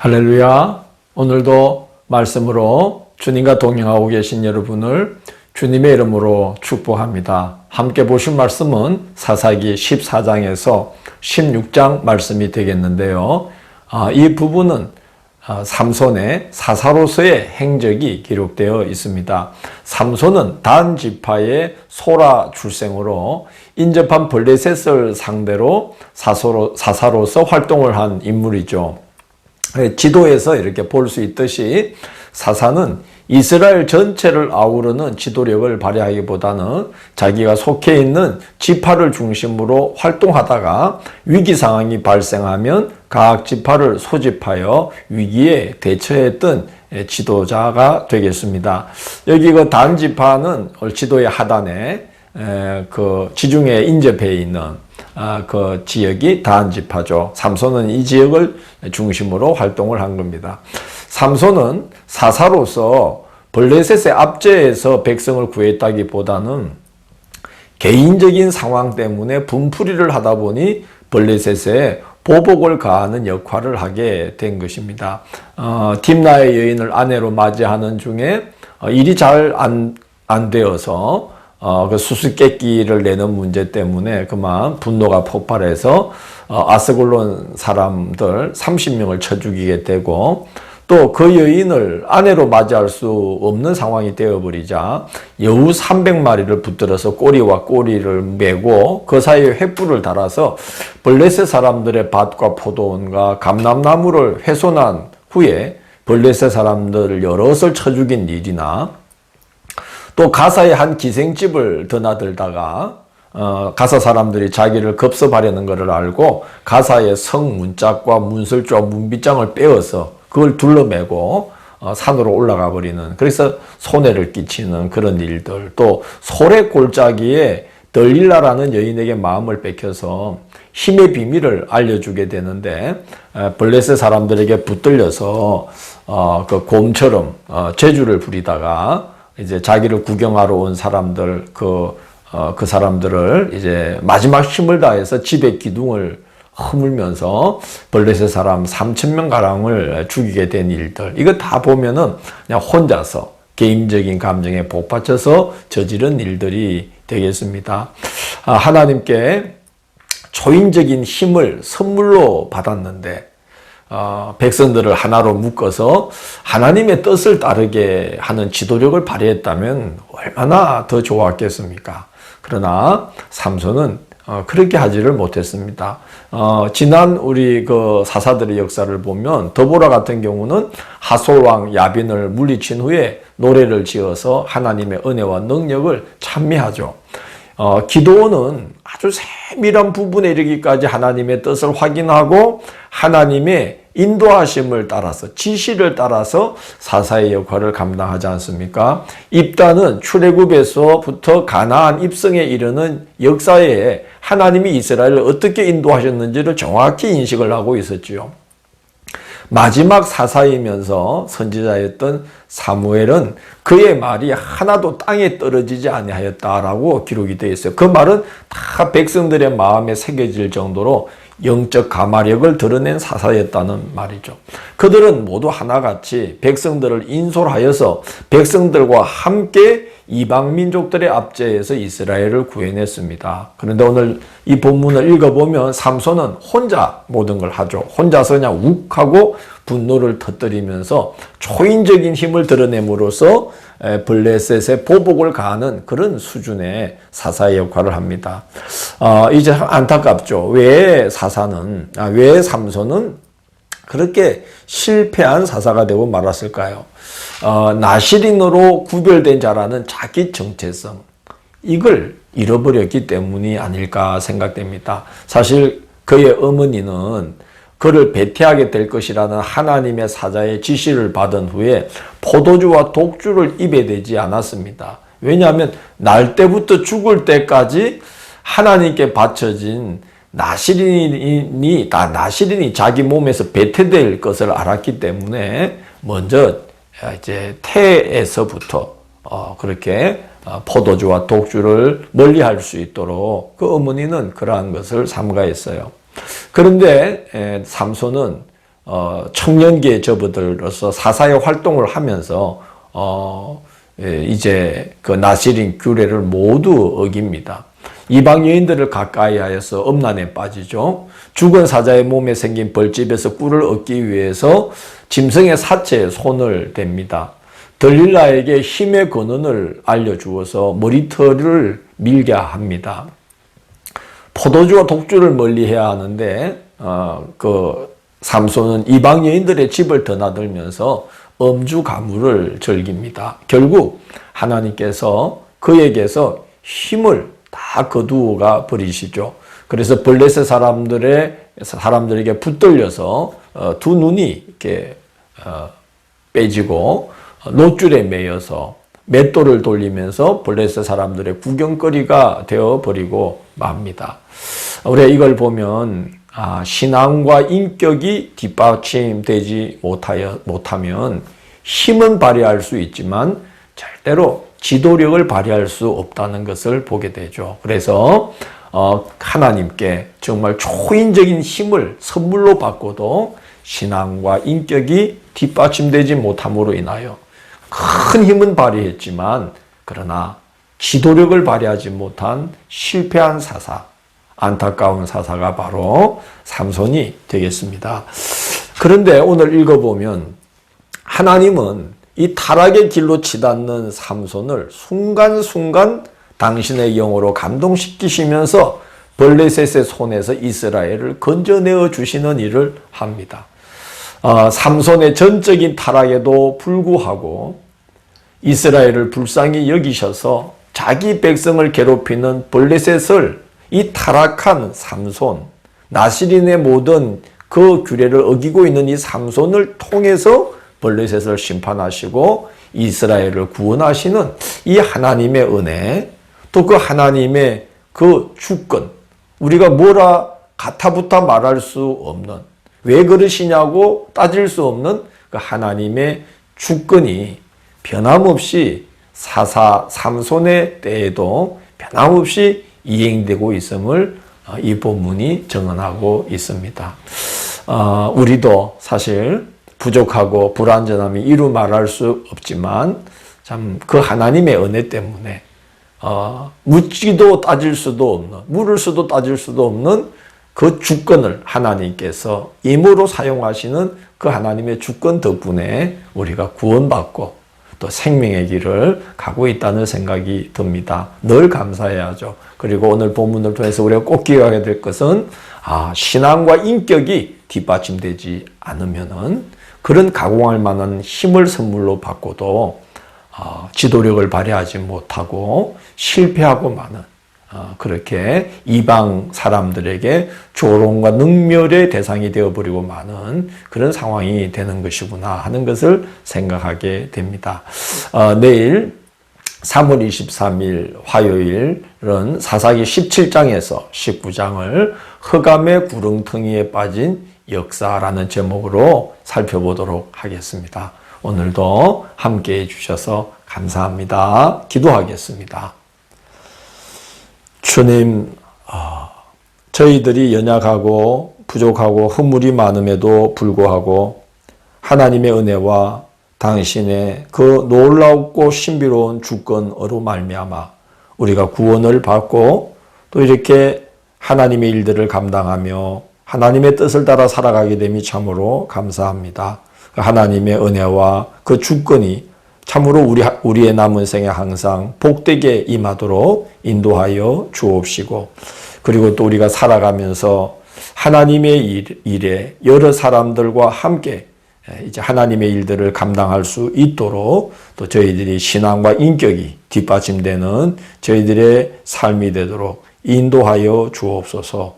할렐루야. 오늘도 말씀으로 주님과 동행하고 계신 여러분을 주님의 이름으로 축복합니다. 함께 보실 말씀은 사사기 14장에서 16장 말씀이 되겠는데요. 아, 이 부분은 아, 삼손의 사사로서의 행적이 기록되어 있습니다. 삼손은 단 지파의 소라 출생으로 인접한 블레셋을 상대로 사사로, 사사로서 활동을 한 인물이죠. 예, 지도에서 이렇게 볼 수 있듯이 사사는 이스라엘 전체를 아우르는 지도력을 발휘하기보다는 자기가 속해 있는 지파를 중심으로 활동하다가 위기 상황이 발생하면 각 지파를 소집하여 위기에 대처했던 예, 지도자가 되겠습니다. 여기 그 단 지파는 지도의 하단에 그 지중해 인접해 있는 아, 그 지역이 다한지파죠. 삼손은 이 지역을 중심으로 활동을 한 겁니다. 삼손은 사사로서 블레셋의 압제에서 백성을 구했다기보다는 개인적인 상황 때문에 분풀이를 하다 보니 블레셋에 보복을 가하는 역할을 하게 된 것입니다. 어, 팀나의 여인을 아내로 맞이하는 중에 어, 일이 잘 안 안 되어서 어, 그 수수께끼를 내는 문제 때문에 그만 분노가 폭발해서 어, 아스골론 사람들 30명을 쳐 죽이게 되고 또 그 여인을 아내로 맞이할 수 없는 상황이 되어버리자 여우 300마리를 붙들어서 꼬리와 꼬리를 메고 그 사이에 횃불을 달아서 블레셋 사람들의 밭과 포도원과 감람나무를 훼손한 후에 블레셋 사람들을 여럿을 쳐 죽인 일이나 또 가사의 한 기생집을 드나들다가 어, 가사 사람들이 자기를 급습하려는 것을 알고 가사의 성 문짝과 문설주와 문빗장을 빼어서 그걸 둘러매고 어, 산으로 올라가 버리는 그래서 손해를 끼치는 그런 일들 또 소래 골짜기에 덜릴라라는 여인에게 마음을 뺏겨서 힘의 비밀을 알려주게 되는데 에, 블레셋 사람들에게 붙들려서 어, 그 곰처럼 어, 재주를 부리다가 이제 자기를 구경하러 온 사람들 그, 어, 그 사람들을 이제 마지막 힘을 다해서 집의 기둥을 허물면서 벌레셋 사람 3천 명 가량을 죽이게 된 일들 이거 다 보면은 그냥 혼자서 개인적인 감정에 복받쳐서 저지른 일들이 되겠습니다. 아, 하나님께 초인적인 힘을 선물로 받았는데 어, 백성들을 하나로 묶어서 하나님의 뜻을 따르게 하는 지도력을 발휘했다면 얼마나 더 좋았겠습니까? 그러나 삼손은 어, 그렇게 하지를 못했습니다. 어, 지난 우리 그 사사들의 역사를 보면 더보라 같은 경우는 하솔왕 야빈을 물리친 후에 노래를 지어서 하나님의 은혜와 능력을 찬미하죠. 어, 기도원은 아주 세밀한 부분에 이르기까지 하나님의 뜻을 확인하고 하나님의 인도하심을 따라서 지시를 따라서 사사의 역할을 감당하지 않습니까? 입단은 출애굽에서부터 가나안 입성에 이르는 역사에 하나님이 이스라엘을 어떻게 인도하셨는지를 정확히 인식을 하고 있었지요. 마지막 사사이면서 선지자였던 사무엘은 그의 말이 하나도 땅에 떨어지지 아니하였다라고 기록이 되어 있어요. 그 말은 다 백성들의 마음에 새겨질 정도로 영적 가마력을 드러낸 사사였다는 말이죠. 그들은 모두 하나같이 백성들을 인솔하여서 백성들과 함께 이방 민족들의 압제에서 이스라엘을 구해냈습니다. 그런데 오늘 이 본문을 읽어보면 삼손은 혼자 모든 걸 하죠. 혼자서 그냥 욱하고 분노를 터뜨리면서 초인적인 힘을 드러냄으로써 블레셋의 보복을 가하는 그런 수준의 사사의 역할을 합니다. 어, 이제 안타깝죠. 왜 사사는, 아, 왜 삼손은 그렇게 실패한 사사가 되고 말았을까요? 어, 나시린으로 구별된 자라는 자기 정체성, 이걸 잃어버렸기 때문이 아닐까 생각됩니다. 사실 그의 어머니는 그를 배태하게 될 것이라는 하나님의 사자의 지시를 받은 후에 포도주와 독주를 입에 대지 않았습니다. 왜냐하면 날 때부터 죽을 때까지 하나님께 바쳐진 나시린이 다 나시린이 자기 몸에서 배태될 것을 알았기 때문에 먼저 이제 태에서부터 어 그렇게 어, 포도주와 독주를 멀리할 수 있도록 그 어머니는 그러한 것을 삼가했어요. 그런데 삼손은 어, 청년기에 접어들어서 사사의 활동을 하면서 이제 그 나시린 규례를 모두 어깁니다. 이방 여인들을 가까이 하여서 음란에 빠지죠. 죽은 사자의 몸에 생긴 벌집에서 꿀을 얻기 위해서 짐승의 사체에 손을 댑니다. 들릴라에게 힘의 근원을 알려주어서 머리털을 밀게 합니다. 포도주와 독주를 멀리해야 하는데 어, 그 삼손은 이방 여인들의 집을 드나들면서 음주 가물을 즐깁니다. 결국 하나님께서 그에게서 힘을 다 거두어가 버리시죠. 그래서 블레셋 사람들의 사람들에게 붙들려서 어, 두 눈이 이렇게 어, 빼지고 노줄에 매여서 맷돌을 돌리면서 블레셋 사람들의 구경거리가 되어 버리고 맙니다. 우리가 이걸 보면 아, 신앙과 인격이 뒷받침되지 못하면 힘은 발휘할 수 있지만 절대로 지도력을 발휘할 수 없다는 것을 보게 되죠. 그래서 어, 하나님께 정말 초인적인 힘을 선물로 받고도 신앙과 인격이 뒷받침되지 못함으로 인하여 큰 힘은 발휘했지만 그러나 지도력을 발휘하지 못한 실패한 사사, 안타까운 사사가 바로 삼손이 되겠습니다. 그런데 오늘 읽어보면 하나님은 이 타락의 길로 치닫는 삼손을 순간순간 당신의 영으로 감동시키시면서 벌레셋의 손에서 이스라엘을 건져내어 주시는 일을 합니다. 어, 삼손의 전적인 타락에도 불구하고 이스라엘을 불쌍히 여기셔서 자기 백성을 괴롭히는 벌레셋을 이 타락한 삼손, 나시린의 모든 그 규례를 어기고 있는 이 삼손을 통해서 벌레셋을 심판하시고 이스라엘을 구원하시는 이 하나님의 은혜, 또 그 하나님의 그 주권, 우리가 뭐라 가타부타 말할 수 없는, 왜 그러시냐고 따질 수 없는 그 하나님의 주권이 변함없이 사사 삼손의 때에도 변함없이 이행되고 있음을 어, 이 본문이 증언하고 있습니다. 어, 우리도 사실 부족하고 불완전함이 이루 말할 수 없지만 참 그 하나님의 은혜 때문에 어, 묻지도 따질 수도 없는 물을 수도 따질 수도 없는 그 주권을 하나님께서 임으로 사용하시는 그 하나님의 주권 덕분에 우리가 구원받고 또 생명의 길을 가고 있다는 생각이 듭니다. 늘 감사해야죠. 그리고 오늘 본문을 통해서 우리가 꼭 기억하게 될 것은 아, 신앙과 인격이 뒷받침되지 않으면은 그런 가공할 만한 힘을 선물로 받고도 어, 지도력을 발휘하지 못하고 실패하고 마는 어, 그렇게 이방 사람들에게 조롱과 능멸의 대상이 되어버리고 마는 그런 상황이 되는 것이구나 하는 것을 생각하게 됩니다. 어, 내일 3월 23일 화요일은 사사기 17장에서 19장을 흑암의 구렁텅이에 빠진 역사라는 제목으로 살펴보도록 하겠습니다. 오늘도 함께 해주셔서 감사합니다. 기도하겠습니다. 주님, 아, 저희들이 연약하고 부족하고 허물이 많음에도 불구하고 하나님의 은혜와 당신의 그 놀랍고 신비로운 주권으로 말미암아 우리가 구원을 받고 또 이렇게 하나님의 일들을 감당하며 하나님의 뜻을 따라 살아가게 됨이 참으로 감사합니다. 그 하나님의 은혜와 그 주권이 참으로 우리, 우리의 남은 생에 항상 복되게 임하도록 인도하여 주옵시고, 그리고 또 우리가 살아가면서 하나님의 일, 일에 여러 사람들과 함께 이제 하나님의 일들을 감당할 수 있도록 또 저희들이 신앙과 인격이 뒷받침되는 저희들의 삶이 되도록 인도하여 주옵소서